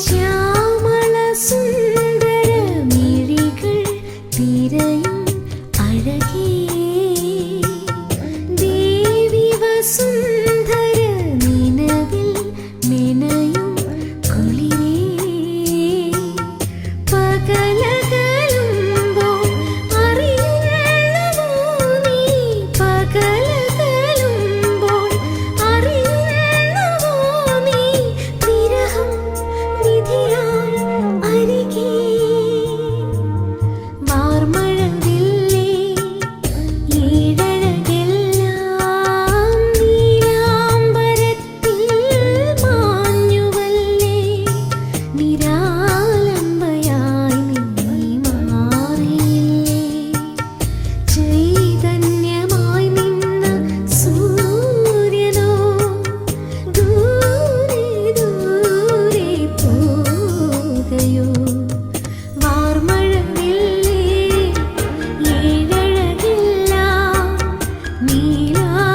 Shyamala Sunda Yeah.